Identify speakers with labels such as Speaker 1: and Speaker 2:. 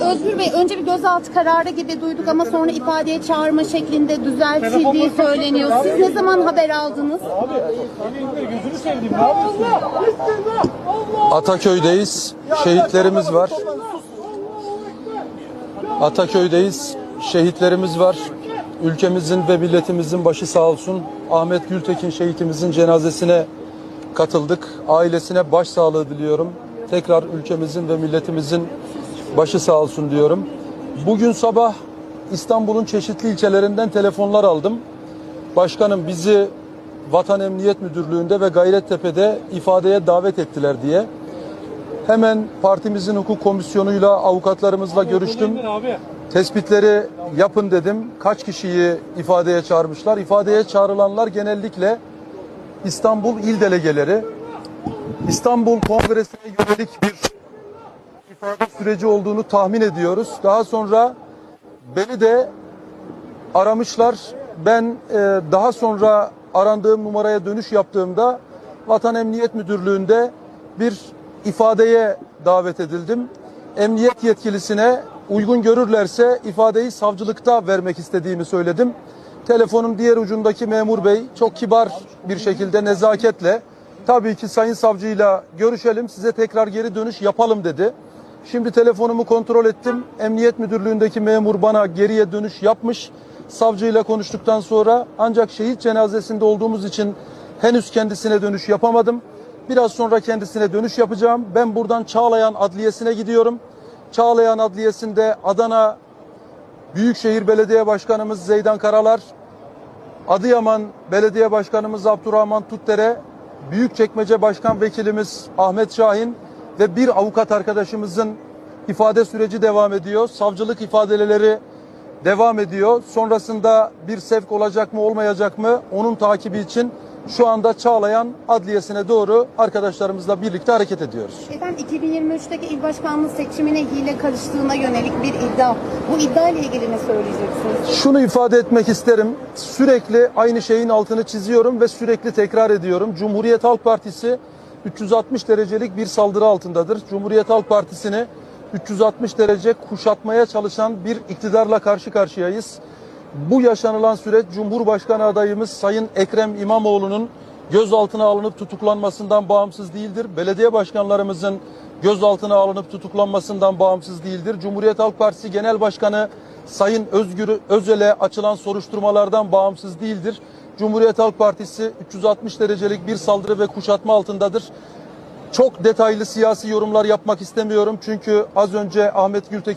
Speaker 1: Özgür Bey önce bir gözaltı kararı gibi duyduk ama sonra ifadeye çağırma şeklinde düzeltildiği söyleniyor. Siz ne zaman haber aldınız?
Speaker 2: Ataköy'deyiz. Şehitlerimiz var. Ataköy'deyiz. Şehitlerimiz var. Ülkemizin ve milletimizin başı sağ olsun. Ahmet Gültekin şehitimizin cenazesine katıldık. Ailesine başsağlığı diliyorum. Tekrar ülkemizin ve milletimizin başı sağ olsun diyorum. Bugün sabah İstanbul'un çeşitli ilçelerinden telefonlar aldım. Başkanım bizi Vatan Emniyet Müdürlüğü'nde ve Gayrettepe'de ifadeye davet ettiler diye. Hemen partimizin hukuk komisyonuyla avukatlarımızla görüştüm.
Speaker 3: Abi.
Speaker 2: Tespitleri yapın dedim. Kaç kişiyi ifadeye çağırmışlar? İfadeye çağrılanlar genellikle İstanbul il delegeleri. İstanbul Kongresi'ne yönelik bir ifade süreci olduğunu tahmin ediyoruz. Daha sonra beni de aramışlar. Ben e, daha sonra arandığım numaraya dönüş yaptığımda Vatan Emniyet Müdürlüğü'nde bir ifadeye davet edildim. Emniyet yetkilisine uygun görürlerse ifadeyi savcılıkta vermek istediğimi söyledim. Telefonun diğer ucundaki memur bey çok kibar bir şekilde nezaketle tabii ki sayın savcıyla görüşelim size tekrar geri dönüş yapalım dedi. Şimdi telefonumu kontrol ettim. Emniyet Müdürlüğü'ndeki memur bana geriye dönüş yapmış. Savcıyla konuştuktan sonra ancak şehit cenazesinde olduğumuz için henüz kendisine dönüş yapamadım. Biraz sonra kendisine dönüş yapacağım. Ben buradan Çağlayan Adliyesi'ne gidiyorum. Çağlayan Adliyesi'nde Adana Büyükşehir Belediye Başkanımız Zeydan Karalar, Adıyaman Belediye Başkanımız Abdurrahman Tutdere, Büyükçekmece Başkan Vekilimiz Ahmet Şahin ve bir avukat arkadaşımızın ifade süreci devam ediyor. Savcılık ifadeleri devam ediyor. Sonrasında bir sevk olacak mı olmayacak mı onun takibi için şu anda Çağlayan Adliyesi'ne doğru arkadaşlarımızla birlikte hareket ediyoruz.
Speaker 1: Efendim 2023'teki il başkanlığı seçimine hile karıştığına yönelik bir iddia. Bu iddia ile ilgili ne söyleyeceksiniz?
Speaker 2: Şunu ifade etmek isterim. Sürekli aynı şeyin altını çiziyorum ve sürekli tekrar ediyorum. Cumhuriyet Halk Partisi 360 derecelik bir saldırı altındadır. Cumhuriyet Halk Partisi'ni 360 derece kuşatmaya çalışan bir iktidarla karşı karşıyayız. Bu yaşanılan süreç Cumhurbaşkanı adayımız Sayın Ekrem İmamoğlu'nun gözaltına alınıp tutuklanmasından bağımsız değildir. Belediye başkanlarımızın gözaltına alınıp tutuklanmasından bağımsız değildir. Cumhuriyet Halk Partisi Genel Başkanı Sayın Özgür Özel'e açılan soruşturmalardan bağımsız değildir. Cumhuriyet Halk Partisi 360 derecelik bir saldırı ve kuşatma altındadır. Çok detaylı siyasi yorumlar yapmak istemiyorum. Çünkü az önce Ahmet Gültekin